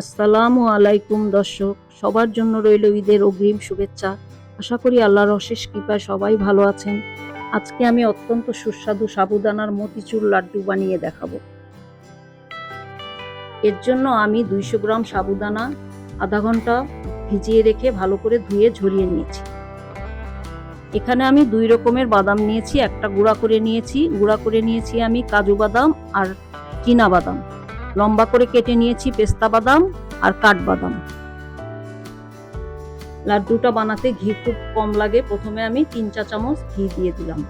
আসসালামু আলাইকুম দর্শক, সবার জন্য রইল ঈদের অগ্রিম শুভেচ্ছা। আশা করি আল্লাহর অশেষ কৃপায় সবাই ভালো আছেন। আজকে আমি অত্যন্ত সুস্বাদু সাবুদানার মতিচুর লাড্ডু বানিয়ে দেখাবো। এর জন্য আমি দুইশো গ্রাম সাবুদানা, আধা ঘণ্টা ভিজিয়ে রেখে ভালো করে ধুয়ে ঝরিয়ে নিয়েছি। এখানে আমি দুই রকমের বাদাম নিয়েছি, একটা গুঁড়া করে নিয়েছি। গুঁড়া করে নিয়েছি আমি কাজু বাদাম আর চীনা বাদাম। লম্বা করে কেটে নিয়েছি পেস্তা বাদাম আর কাঠবাদাম। লাড্ডুটা বানাতে ঘি খুব কম লাগে। প্রথমে আমি তিন চা চামচ ঘি দিয়ে দিলাম।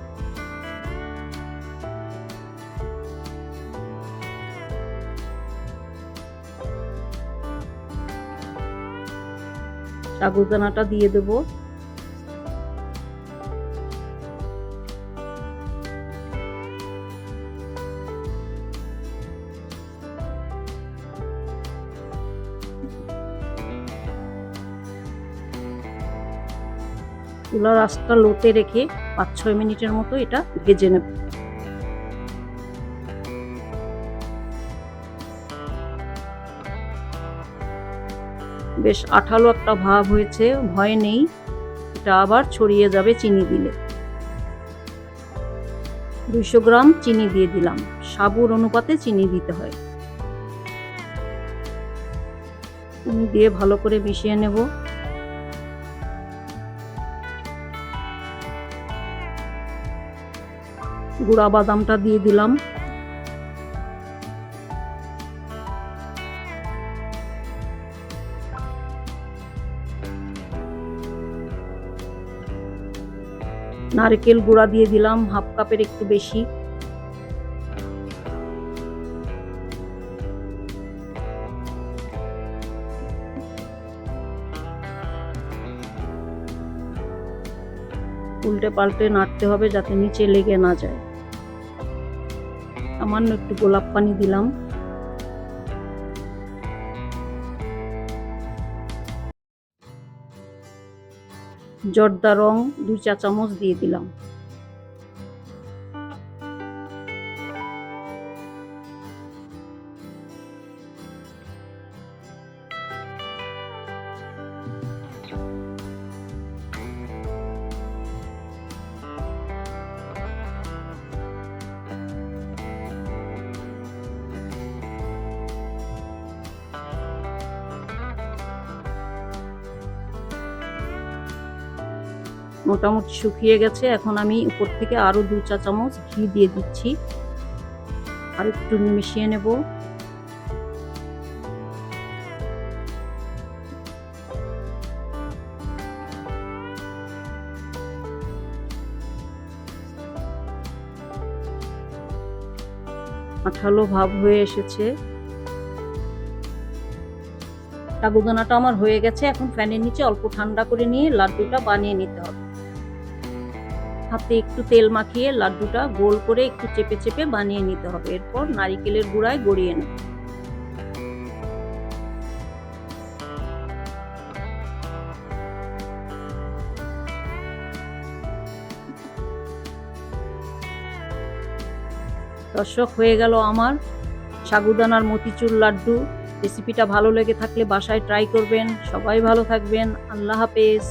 সাগুদানাটা দিয়ে দেবো। চুলার আঁচটা লোতে রেখে পাঁচ, ছয় মিনিটের মতো এটা ভেজে নেব। বেশ আঠালো একটা ভাব হয়েছে, ভয় নেই। এটা আবার ছড়িয়ে যাবে চিনি দিলে। দুইশো গ্রাম চিনি দিয়ে দিলাম। সাবুর অনুপাতে চিনি দিতে হয়। চিনি দিয়ে ভালো করে মিশিয়ে নেব। গুঁড়া বাদামটা দিয়ে দিলাম। নারকেল গুঁড়া দিয়ে দিলাম, হাফ কাপের একটু বেশি। উল্টে পাল্টে নাড়তে হবে যাতে নিচে লেগে না যায়। সামান্য একটু গোলাপ পানি দিলাম। জর্দা রং দু চা চামচ দিয়ে দিলাম। মোটামুটি শুকিয়ে গেছে। এখন আমি উপর থেকে আরও দু চা চামচ ঘি দিয়ে দিচ্ছি। আর একটু মিশিয়ে নেব। আঠালো ভাব হয়ে এসেছে। সাবুদানাটা আমার হয়ে গেছে। এখন ফ্যানের নিচে অল্প ঠান্ডা করে নিয়ে লাড্ডুটা বানিয়ে নিতে হবে। হাতে একটু তেল মাখিয়ে লাড্ডুটা গোল করে একটু চেপে চেপে বানিয়ে নিতে হবে। এরপর নারিকেলের গুঁড়ায় গড়িয়ে নেব। দর্শক, হয়ে গেল আমার সাগুদানার মতিচুর লাড্ডু। রেসিপিটা ভালো লেগে থাকলে বাসায় ট্রাই করবেন। সবাই ভালো থাকবেন। আল্লাহ হাফেজ।